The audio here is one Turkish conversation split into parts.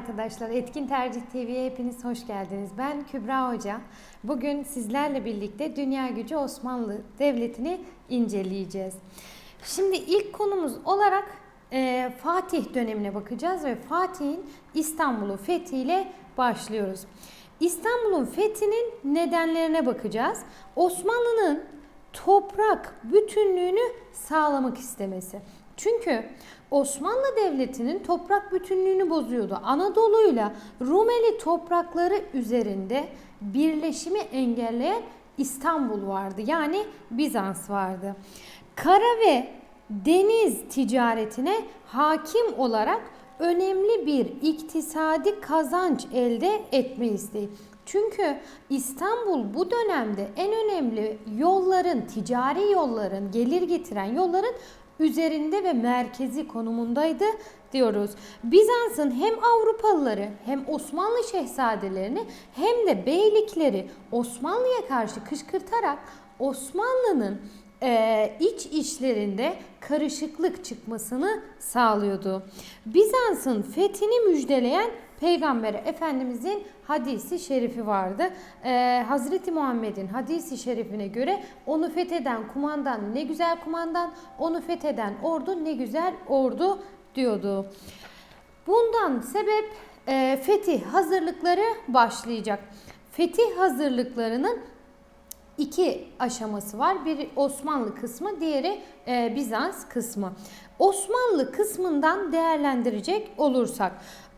arkadaşlar. Etkin Tercih TV'ye hepiniz hoş geldiniz. Ben Kübra Hoca. Bugün sizlerle birlikte Dünya Gücü Osmanlı Devleti'ni inceleyeceğiz. Şimdi ilk konumuz olarak e, Fatih dönemine bakacağız ve Fatih'in İstanbul'u fethiyle başlıyoruz. İstanbul'un fethinin nedenlerine bakacağız. Osmanlı'nın toprak bütünlüğünü sağlamak istemesi. Çünkü Osmanlı Devleti'nin toprak bütünlüğünü bozuyordu. Anadolu'yla Rumeli toprakları üzerinde birleşimi engelleyen İstanbul vardı. Yani Bizans vardı. Kara ve deniz ticaretine hakim olarak önemli bir iktisadi kazanç elde etme isteği. Çünkü İstanbul bu dönemde en önemli yolların, ticari yolların, gelir getiren yolların üzerinde ve merkezi konumundaydı diyoruz. Bizans'ın hem Avrupalıları hem Osmanlı şehzadelerini hem de beylikleri Osmanlı'ya karşı kışkırtarak Osmanlı'nın e, iç işlerinde karışıklık çıkmasını sağlıyordu. Bizans'ın fethini müjdeleyen Peygamber Efendimizin hadisi şerifi vardı. Ee, Hazreti Muhammed'in hadisi şerifine göre onu fetheden kumandan ne güzel kumandan, onu fetheden ordu ne güzel ordu diyordu. Bundan sebep e, fetih hazırlıkları başlayacak. Fetih hazırlıklarının iki aşaması var. Biri Osmanlı kısmı, diğeri e, Bizans kısmı. Osmanlı kısmından değerlendirecek olursak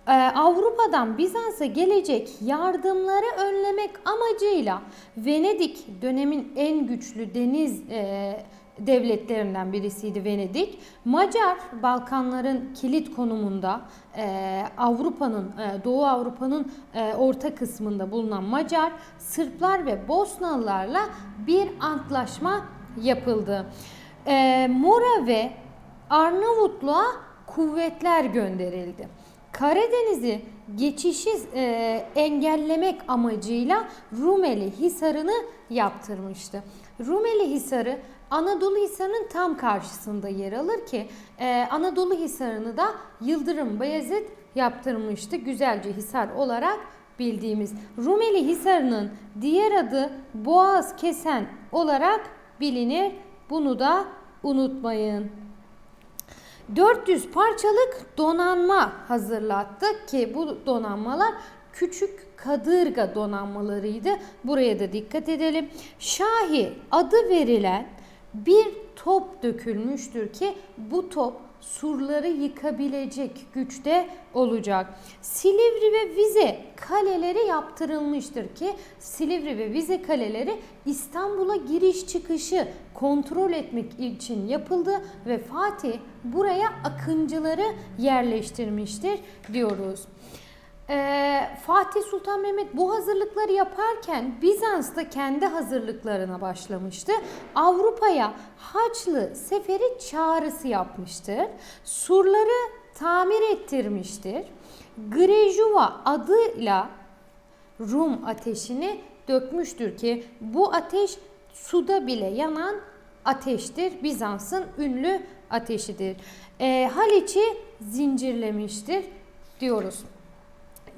e, Avrupa'dan Bizans'a gelecek yardımları önlemek amacıyla Venedik dönemin en güçlü deniz e, devletlerinden birisiydi Venedik. Macar Balkanların kilit konumunda e, Avrupa'nın e, Doğu Avrupa'nın e, orta kısmında bulunan Macar, Sırplar ve Bosnalılarla bir antlaşma yapıldı. E, Mora ve Arnavutluğa kuvvetler gönderildi. Karadeniz'i geçişi e, engellemek amacıyla Rumeli Hisarı'nı yaptırmıştı. Rumeli Hisarı Anadolu Hisarı'nın tam karşısında yer alır ki e, Anadolu Hisarı'nı da Yıldırım Bayezid yaptırmıştı. Güzelce Hisar olarak bildiğimiz. Rumeli Hisarı'nın diğer adı Boğaz Kesen olarak bilinir. Bunu da unutmayın. 400 parçalık donanma hazırlattık ki bu donanmalar küçük kadırga donanmalarıydı. Buraya da dikkat edelim. Şahi adı verilen bir top dökülmüştür ki bu top surları yıkabilecek güçte olacak. Silivri ve Vize kaleleri yaptırılmıştır ki Silivri ve Vize kaleleri İstanbul'a giriş çıkışı kontrol etmek için yapıldı ve Fatih buraya akıncıları yerleştirmiştir diyoruz. Ee, Fatih Sultan Mehmet bu hazırlıkları yaparken Bizans da kendi hazırlıklarına başlamıştı. Avrupa'ya Haçlı Seferi çağrısı yapmıştır. Surları tamir ettirmiştir. Grejuva adıyla Rum ateşini dökmüştür ki bu ateş suda bile yanan ateştir. Bizans'ın ünlü ateşidir. E, Haliç'i zincirlemiştir diyoruz.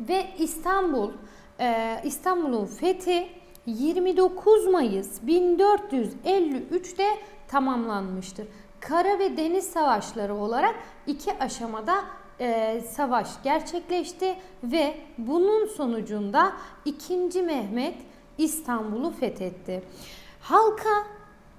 Ve İstanbul, e, İstanbul'un fethi 29 Mayıs 1453'te tamamlanmıştır. Kara ve deniz savaşları olarak iki aşamada e, savaş gerçekleşti ve bunun sonucunda 2. Mehmet İstanbul'u fethetti. Halka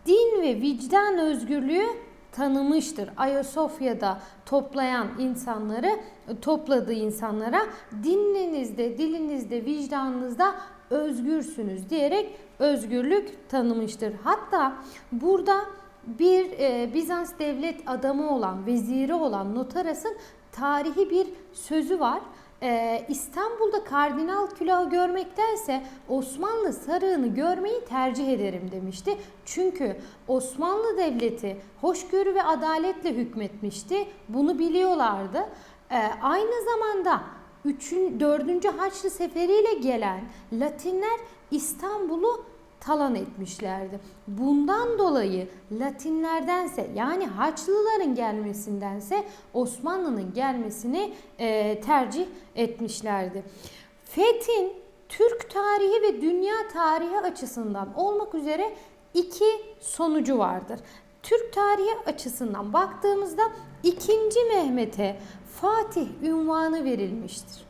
din ve vicdan özgürlüğü tanımıştır. Ayasofya'da toplayan insanları, topladığı insanlara dinlerinizde, dilinizde, vicdanınızda özgürsünüz diyerek özgürlük tanımıştır. Hatta burada bir e, Bizans devlet adamı olan, veziri olan Notaras'ın tarihi bir sözü var. Ee, İstanbul'da kardinal külahı görmektense Osmanlı sarığını görmeyi tercih ederim demişti. Çünkü Osmanlı Devleti hoşgörü ve adaletle hükmetmişti. Bunu biliyorlardı. Ee, aynı zamanda 3. 4. Haçlı Seferi ile gelen Latinler İstanbul'u talan etmişlerdi. Bundan dolayı Latinlerdense yani Haçlıların gelmesindense Osmanlı'nın gelmesini e, tercih etmişlerdi. Fethin Türk tarihi ve dünya tarihi açısından olmak üzere iki sonucu vardır. Türk tarihi açısından baktığımızda 2. Mehmet'e Fatih ünvanı verilmiştir.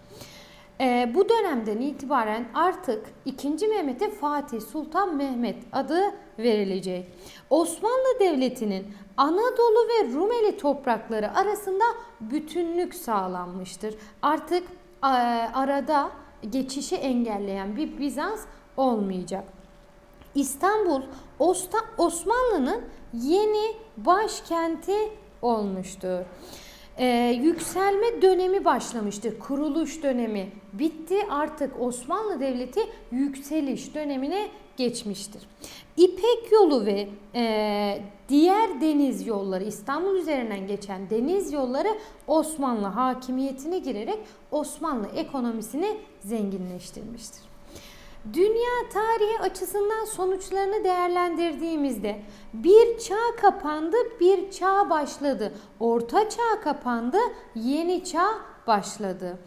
Ee, bu dönemden itibaren artık 2. Mehmet'e Fatih Sultan Mehmet adı verilecek. Osmanlı Devleti'nin Anadolu ve Rumeli toprakları arasında bütünlük sağlanmıştır. Artık e, arada geçişi engelleyen bir Bizans olmayacak. İstanbul Osmanlı'nın yeni başkenti olmuştur. Ee, yükselme dönemi başlamıştır. Kuruluş dönemi bitti. Artık Osmanlı Devleti yükseliş dönemine geçmiştir. İpek yolu ve e, diğer deniz yolları İstanbul üzerinden geçen deniz yolları Osmanlı hakimiyetine girerek Osmanlı ekonomisini zenginleştirmiştir. Dünya tarihi açısından sonuçlarını değerlendirdiğimizde bir çağ kapandı, bir çağ başladı. Orta çağ kapandı, yeni çağ başladı.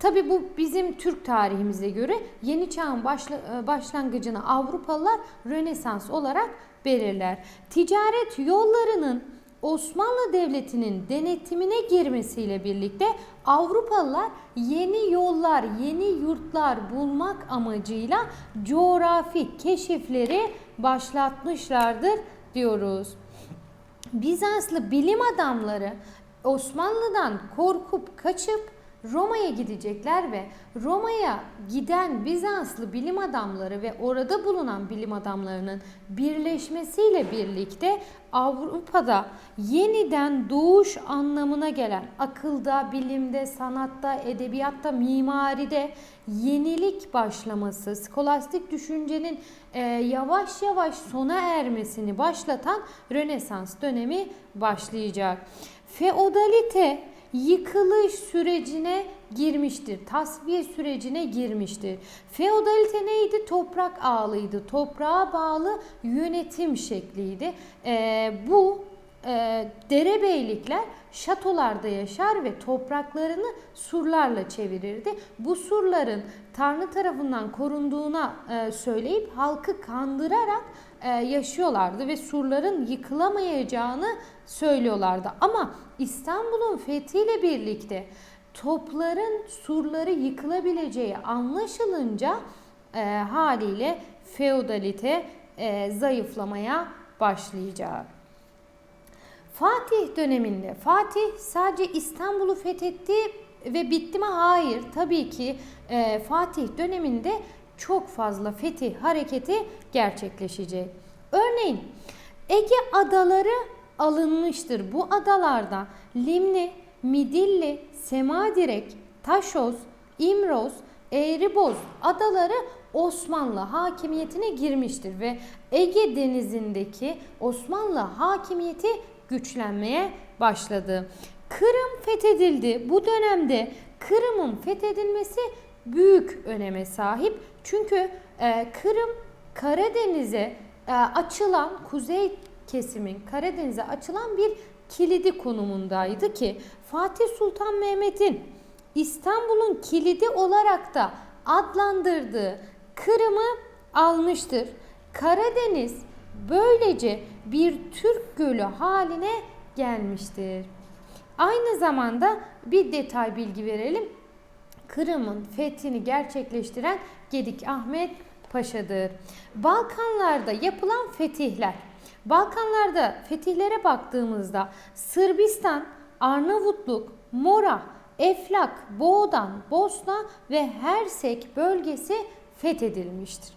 Tabi bu bizim Türk tarihimize göre yeni çağın başla, başlangıcını Avrupalılar Rönesans olarak belirler. Ticaret yollarının Osmanlı Devleti'nin denetimine girmesiyle birlikte Avrupalılar yeni yollar, yeni yurtlar bulmak amacıyla coğrafi keşifleri başlatmışlardır diyoruz. Bizanslı bilim adamları Osmanlı'dan korkup kaçıp Roma'ya gidecekler ve Roma'ya giden Bizanslı bilim adamları ve orada bulunan bilim adamlarının birleşmesiyle birlikte Avrupa'da yeniden doğuş anlamına gelen akılda, bilimde, sanatta, edebiyatta, mimaride yenilik başlaması, skolastik düşüncenin e, yavaş yavaş sona ermesini başlatan Rönesans dönemi başlayacak. Feodalite yıkılış sürecine girmiştir. Tasfiye sürecine girmiştir. Feodalite neydi? Toprak ağlıydı. Toprağa bağlı yönetim şekliydi. Ee, bu e, derebeylikler şatolarda yaşar ve topraklarını surlarla çevirirdi. Bu surların Tanrı tarafından korunduğuna e, söyleyip halkı kandırarak e, yaşıyorlardı ve surların yıkılamayacağını söylüyorlardı. Ama İstanbul'un fethiyle birlikte topların surları yıkılabileceği anlaşılınca e, haliyle feodalite e, zayıflamaya başlayacak. Fatih döneminde Fatih sadece İstanbul'u fethetti ve bitti mi? Hayır. Tabii ki e, Fatih döneminde çok fazla fetih hareketi gerçekleşecek. Örneğin Ege adaları alınmıştır. Bu adalarda Limni, Midilli, Semadirek, Taşoz, İmroz, Eğriboz adaları Osmanlı hakimiyetine girmiştir ve Ege denizindeki Osmanlı hakimiyeti güçlenmeye başladı. Kırım fethedildi. Bu dönemde Kırım'ın fethedilmesi büyük öneme sahip. Çünkü e, Kırım Karadeniz'e e, açılan kuzey kesimin Karadeniz'e açılan bir kilidi konumundaydı ki Fatih Sultan Mehmet'in İstanbul'un kilidi olarak da adlandırdığı Kırım'ı almıştır. Karadeniz böylece bir Türk gölü haline gelmiştir. Aynı zamanda bir detay bilgi verelim. Kırım'ın fethini gerçekleştiren Gedik Ahmet Paşa'dır. Balkanlarda yapılan fetihler. Balkanlarda fetihlere baktığımızda Sırbistan, Arnavutluk, Mora, Eflak, Boğdan, Bosna ve Hersek bölgesi fethedilmiştir.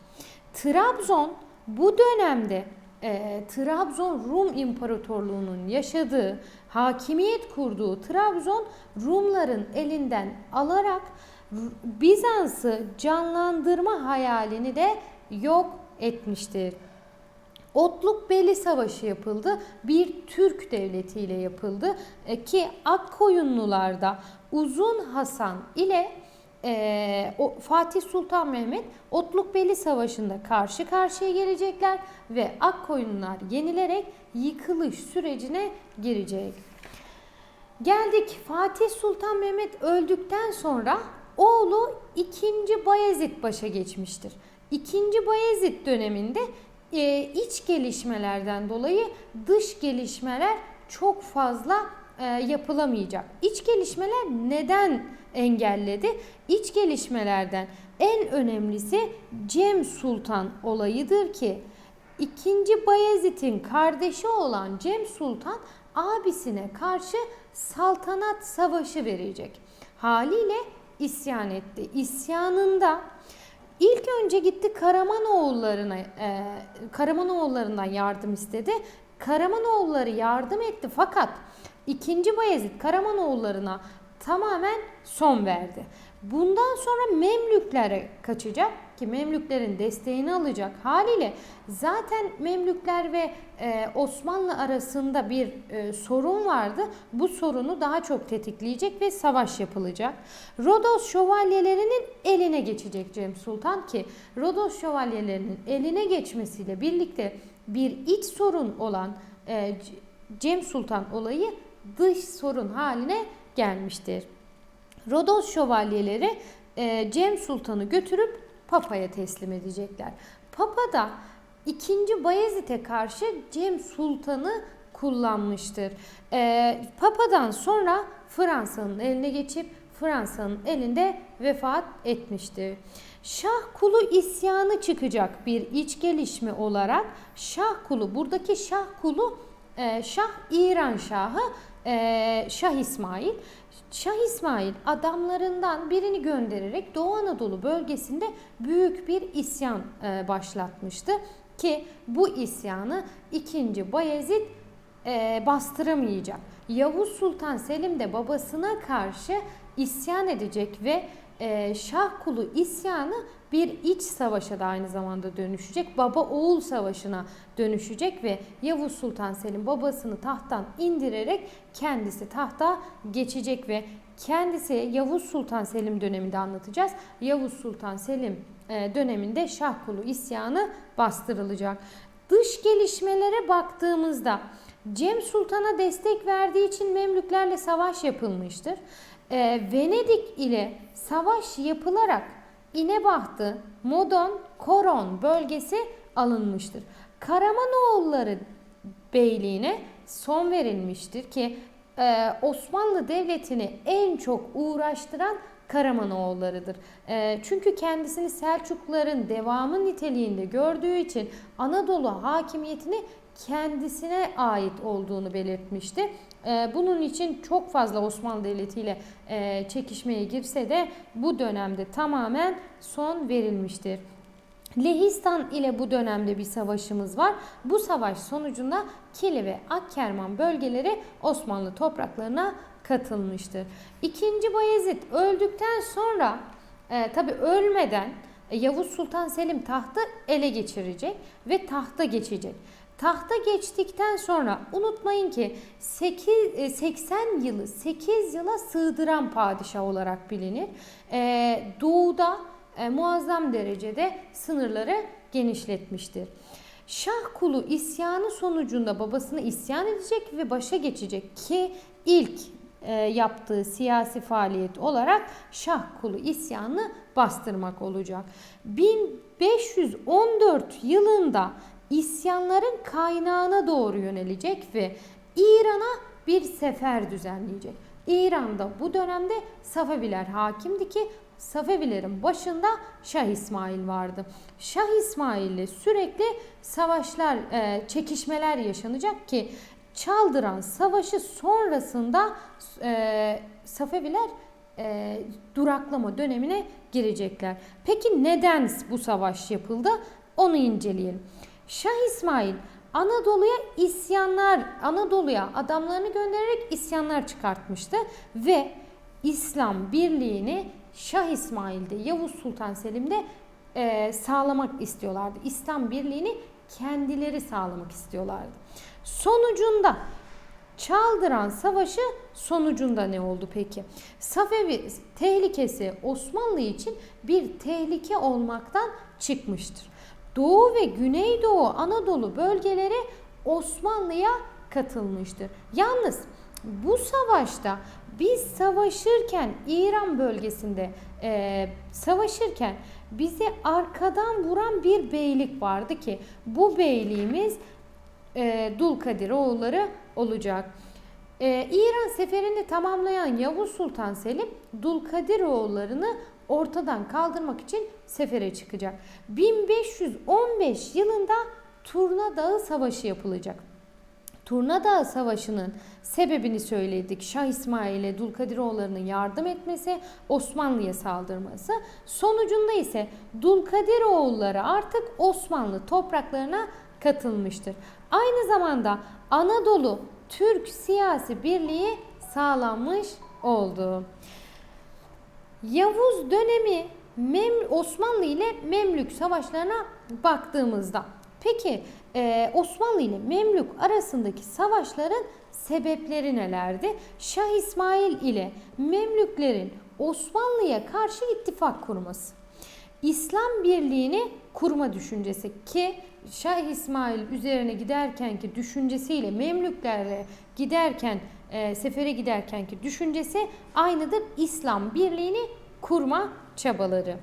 Trabzon bu dönemde e, Trabzon Rum İmparatorluğu'nun yaşadığı, hakimiyet kurduğu Trabzon Rumların elinden alarak Bizans'ı canlandırma hayalini de yok etmiştir. Otluk Beli Savaşı yapıldı. Bir Türk devleti ile yapıldı e, ki Akkoyunlularda Uzun Hasan ile e, o Fatih Sultan Mehmet Otlukbeli Savaşı'nda karşı karşıya gelecekler ve Akkoyunlular yenilerek yıkılış sürecine girecek. Geldik Fatih Sultan Mehmet öldükten sonra oğlu 2. Bayezid başa geçmiştir. 2. Bayezid döneminde e, iç gelişmelerden dolayı dış gelişmeler çok fazla e, yapılamayacak. İç gelişmeler neden engelledi? İç gelişmelerden en önemlisi Cem Sultan olayıdır ki 2. Bayezid'in kardeşi olan Cem Sultan abisine karşı saltanat savaşı verecek. Haliyle isyan etti. İsyanında ilk önce gitti Karamanoğullarına, e, Karamanoğullarından yardım istedi. Karamanoğulları yardım etti fakat 2. Bayezid Karamanoğullarına tamamen son verdi. Bundan sonra Memlüklere kaçacak ki Memlüklerin desteğini alacak haliyle zaten Memlükler ve e, Osmanlı arasında bir e, sorun vardı. Bu sorunu daha çok tetikleyecek ve savaş yapılacak. Rodos şövalyelerinin eline geçecek Cem Sultan ki Rodos şövalyelerinin eline geçmesiyle birlikte bir iç sorun olan e, Cem Sultan olayı dış sorun haline gelmiştir. Rodos şövalyeleri e, Cem Sultan'ı götürüp Papa'ya teslim edecekler. Papa da 2. Bayezid'e karşı Cem Sultan'ı kullanmıştır. E, Papa'dan sonra Fransa'nın eline geçip Fransa'nın elinde vefat etmiştir. Şah kulu isyanı çıkacak bir iç gelişme olarak Şah kulu buradaki Şah kulu e, Şah İran Şahı e, Şah İsmail Şah İsmail adamlarından birini göndererek Doğu Anadolu bölgesinde büyük bir isyan e, başlatmıştı ki bu isyanı 2. Bayezid e, bastıramayacak. Yavuz Sultan Selim de babasına karşı isyan edecek ve e, Şah kulu isyanı bir iç savaşa da aynı zamanda dönüşecek. Baba oğul savaşına dönüşecek ve Yavuz Sultan Selim babasını tahttan indirerek kendisi tahta geçecek ve kendisi Yavuz Sultan Selim döneminde anlatacağız. Yavuz Sultan Selim e, döneminde Şah kulu isyanı bastırılacak. Dış gelişmelere baktığımızda Cem Sultan'a destek verdiği için Memlüklerle savaş yapılmıştır. E, Venedik ile savaş yapılarak İnebahtı, Modon, Koron bölgesi alınmıştır. Karamanoğulları beyliğine son verilmiştir ki e, Osmanlı Devleti'ni en çok uğraştıran Karamanoğullarıdır. E, çünkü kendisini Selçukluların devamı niteliğinde gördüğü için Anadolu hakimiyetini kendisine ait olduğunu belirtmişti. Ee, bunun için çok fazla Osmanlı Devleti ile e, çekişmeye girse de bu dönemde tamamen son verilmiştir. Lehistan ile bu dönemde bir savaşımız var. Bu savaş sonucunda Kili ve Akkerman bölgeleri Osmanlı topraklarına katılmıştır. İkinci Bayezid öldükten sonra e, tabi ölmeden e, Yavuz Sultan Selim tahtı ele geçirecek ve tahta geçecek. Tahta geçtikten sonra unutmayın ki 8, 80 e, yılı 8 yıla sığdıran padişah olarak bilinir. Ee, doğuda e, muazzam derecede sınırları genişletmiştir. Şah kulu isyanı sonucunda babasını isyan edecek ve başa geçecek ki ilk e, yaptığı siyasi faaliyet olarak Şah kulu isyanını bastırmak olacak. 1514 yılında isyanların kaynağına doğru yönelecek ve İran'a bir sefer düzenleyecek. İran'da bu dönemde Safeviler hakimdi ki Safevilerin başında Şah İsmail vardı. Şah İsmail ile sürekli savaşlar, e, çekişmeler yaşanacak ki Çaldıran Savaşı sonrasında e, Safeviler e, duraklama dönemine girecekler. Peki neden bu savaş yapıldı? Onu inceleyelim. Şah İsmail Anadolu'ya isyanlar, Anadolu'ya adamlarını göndererek isyanlar çıkartmıştı ve İslam birliğini Şah İsmail'de, Yavuz Sultan Selim'de e, sağlamak istiyorlardı. İslam birliğini kendileri sağlamak istiyorlardı. Sonucunda Çaldıran Savaşı sonucunda ne oldu peki? Safevi tehlikesi Osmanlı için bir tehlike olmaktan çıkmıştır. Doğu ve Güneydoğu Anadolu bölgeleri Osmanlı'ya katılmıştır. Yalnız bu savaşta biz savaşırken İran bölgesinde e, savaşırken bizi arkadan vuran bir beylik vardı ki bu beyliğimiz e, Dulkadiroğulları olacak. E, İran seferini tamamlayan Yavuz Sultan Selim Dulkadiroğullarını ortadan kaldırmak için sefere çıkacak. 1515 yılında Turna Dağı Savaşı yapılacak. Turna Dağı Savaşı'nın sebebini söyledik. Şah İsmail'e Dulkadiroğullarının yardım etmesi, Osmanlı'ya saldırması. Sonucunda ise Dulkadiroğulları artık Osmanlı topraklarına katılmıştır. Aynı zamanda Anadolu Türk siyasi birliği sağlanmış oldu. Yavuz dönemi Mem Osmanlı ile Memlük savaşlarına baktığımızda peki e, Osmanlı ile Memlük arasındaki savaşların sebepleri nelerdi? Şah İsmail ile Memlüklerin Osmanlı'ya karşı ittifak kurması. İslam birliğini kurma düşüncesi ki Şah İsmail üzerine giderkenki düşüncesiyle Memlüklerle giderken e, sefere giderkenki düşüncesi aynıdır. İslam birliğini kurma çabaları.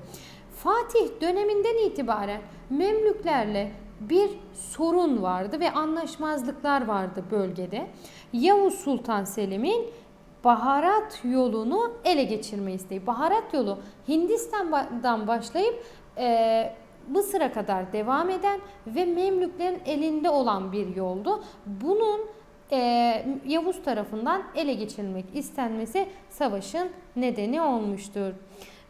Fatih döneminden itibaren Memlüklerle bir sorun vardı ve anlaşmazlıklar vardı bölgede. Yavuz Sultan Selim'in baharat yolunu ele geçirme isteği. Baharat yolu Hindistan'dan başlayıp e, Mısır'a kadar devam eden ve Memlüklerin elinde olan bir yoldu. Bunun e, Yavuz tarafından ele geçirilmek istenmesi savaşın nedeni olmuştur.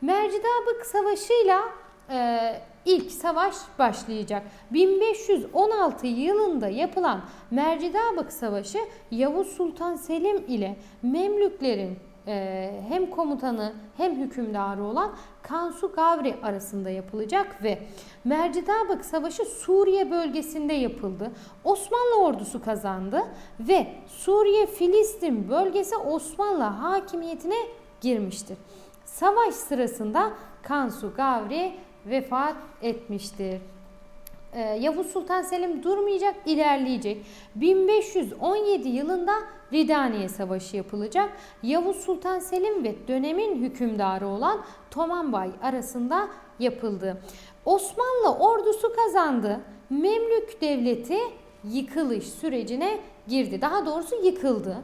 Mercidabık Savaşı'yla e, ilk savaş başlayacak. 1516 yılında yapılan Mercidabık Savaşı Yavuz Sultan Selim ile Memlüklerin e, hem komutanı hem hükümdarı olan Kansu Gavri arasında yapılacak ve Mercidabık Savaşı Suriye bölgesinde yapıldı. Osmanlı ordusu kazandı ve Suriye Filistin bölgesi Osmanlı hakimiyetine girmiştir. Savaş sırasında Kansu Gavri vefat etmiştir. Ee, Yavuz Sultan Selim durmayacak, ilerleyecek. 1517 yılında Ridaniye Savaşı yapılacak. Yavuz Sultan Selim ve dönemin hükümdarı olan Tomanbay arasında yapıldı. Osmanlı ordusu kazandı. Memlük devleti yıkılış sürecine girdi. Daha doğrusu yıkıldı.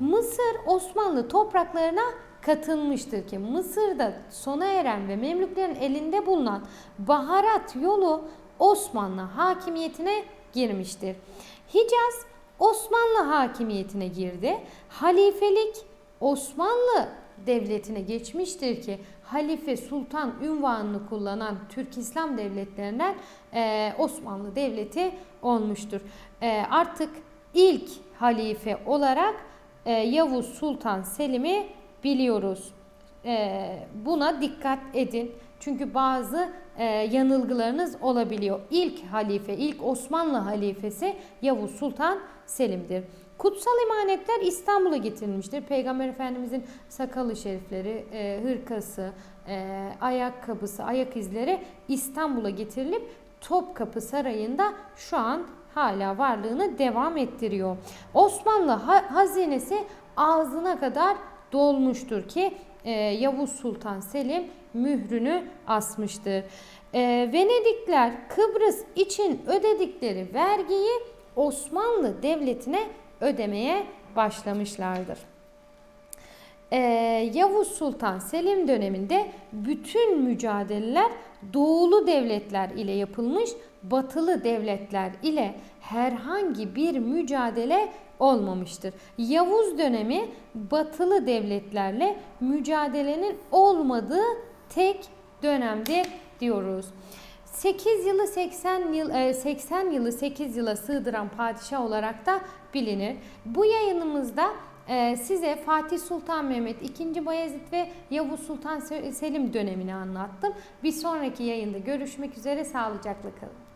Mısır Osmanlı topraklarına katılmıştır ki Mısır'da sona eren ve Memlüklerin elinde bulunan baharat yolu Osmanlı hakimiyetine girmiştir. Hicaz Osmanlı hakimiyetine girdi. Halifelik Osmanlı devletine geçmiştir ki halife sultan ünvanını kullanan Türk İslam devletlerinden e, Osmanlı devleti olmuştur. E, artık ilk halife olarak e, Yavuz Sultan Selim'i biliyoruz. E, buna dikkat edin. Çünkü bazı e, yanılgılarınız olabiliyor. İlk halife, ilk Osmanlı halifesi Yavuz Sultan Selim'dir. Kutsal emanetler İstanbul'a getirilmiştir. Peygamber Efendimizin sakalı şerifleri, e, hırkası, e, ayakkabısı, ayak izleri İstanbul'a getirilip Topkapı Sarayı'nda şu an hala varlığını devam ettiriyor. Osmanlı ha hazinesi ağzına kadar dolmuştur ki e, Yavuz Sultan Selim mührünü asmıştır. E, Venedikler Kıbrıs için ödedikleri vergiyi Osmanlı Devleti'ne ödemeye başlamışlardır. Ee, Yavuz Sultan Selim döneminde bütün mücadeleler doğulu devletler ile yapılmış, batılı devletler ile herhangi bir mücadele olmamıştır. Yavuz dönemi batılı devletlerle mücadelenin olmadığı tek dönemdir diyoruz. 8 yılı 80 yıl 80 yılı 8 yıla sığdıran padişah olarak da bilinir. Bu yayınımızda size Fatih Sultan Mehmet, 2. Bayezid ve Yavuz Sultan Selim dönemini anlattım. Bir sonraki yayında görüşmek üzere sağlıcakla kalın.